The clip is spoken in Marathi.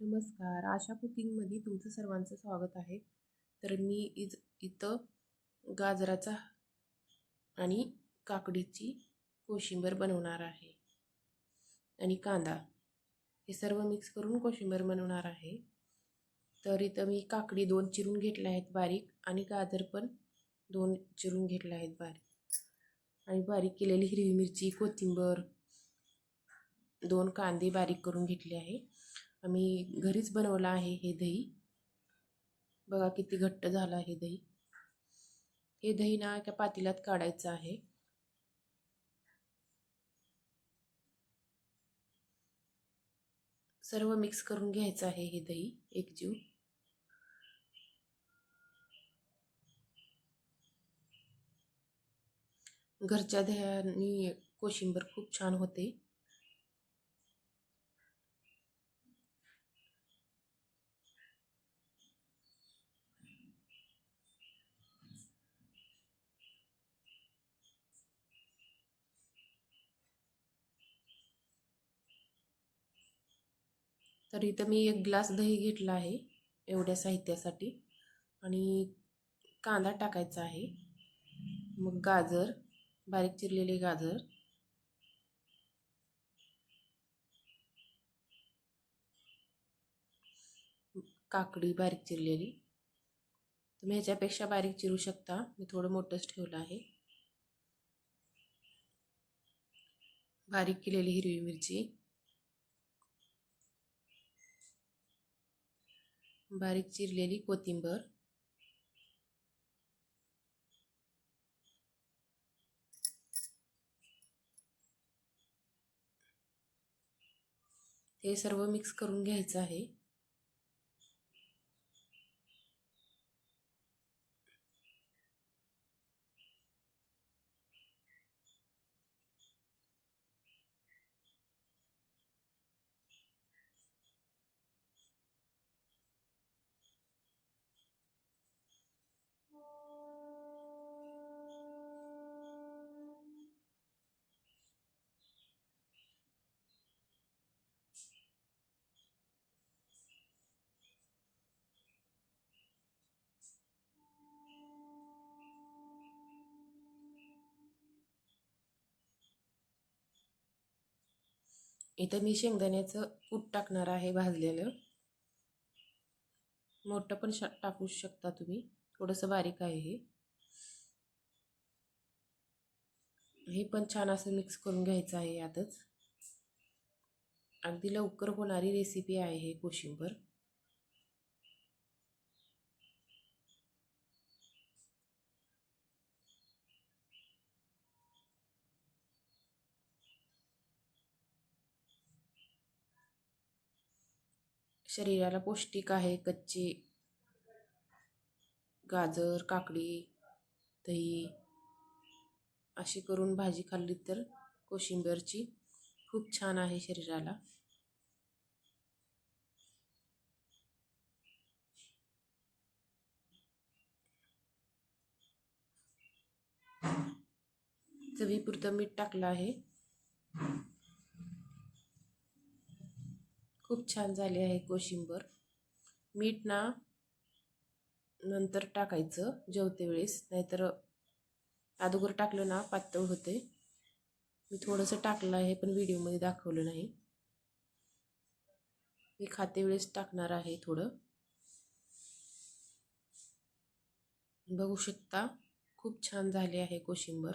नमस्कार. आशा कुकिंगमध्ये तुमचं सर्वांचं स्वागत आहे. तर मी इज इथं गाजराचा आणि काकडीची कोशिंबर बनवणार आहे. आणि कांदा. हे सर्व मिक्स करून कोशिंबर बनवणार आहे. तर इथं मी काकडी दोन चिरून घेतल्या आहेत बारीक आणि गाजर पण दोन चिरून घेतल्या आहेत बारीक. आणि बारीक केलेली हिरवी मिरची कोथिंबर दोन कांदे बारीक करून घेतले आहे. आम्ही घरीच बनवलं आहे हे दही. बघा किती घट्ट झालं आहे दही. हे दही ना एका पातेल्यात काढायचं आहे. सर्व मिक्स करून घ्यायचं आहे हे दही एकजीव घरच्या दह्यानी कोशिंबर खूप छान होते. तर इथं मी एक ग्लास दही घेतला आहे एवढ्या साहित्यासाठी. आणि कांदा टाकायचा आहे. मग गाजर बारीक चिरलेले गाजर. काकडी बारीक चिरलेली. तुम्ही ह्याच्यापेक्षा बारीक चिरू शकता. मी थोडं मोठंच ठेवलं आहे. बारीक केलेली हिरवी मिरची. बारीक चिरलेली कोथिंबर. हे सर्व मिक्स करून घ्यायचं आहे. इथं मी शेंगदाण्याचं कूट टाकणार आहे भाजलेलं. मोठं पण श टाकू शकता तुम्ही. थोडंसं बारीक आहे हे. हे पण छान असं मिक्स करून घ्यायचं आहे यातच अगदी लवकर होणारी रेसिपी आहे हे कोशिंबर. शरीराला पौष्टिक आहे. कच्चे गाजर काकडी दही अशी करून भाजी खाल्ली तर कोशिंबीरची खूप छान आहे शरीराला. चवीपुरतं मीठ टाकलं आहे. खूप छान झाले आहे कोशिंबर. मीठ ना नंतर टाकायचं जेवते वेळेस नाहीतर अगोदर टाकलं ना पातळ होते. मी थोडंसं टाकलं आहे पण व्हिडिओमध्ये दाखवलं नाही. मी खाते वेळेस टाकणार आहे थोडं. बघू शकता खूप छान झाले आहे कोशिंबर.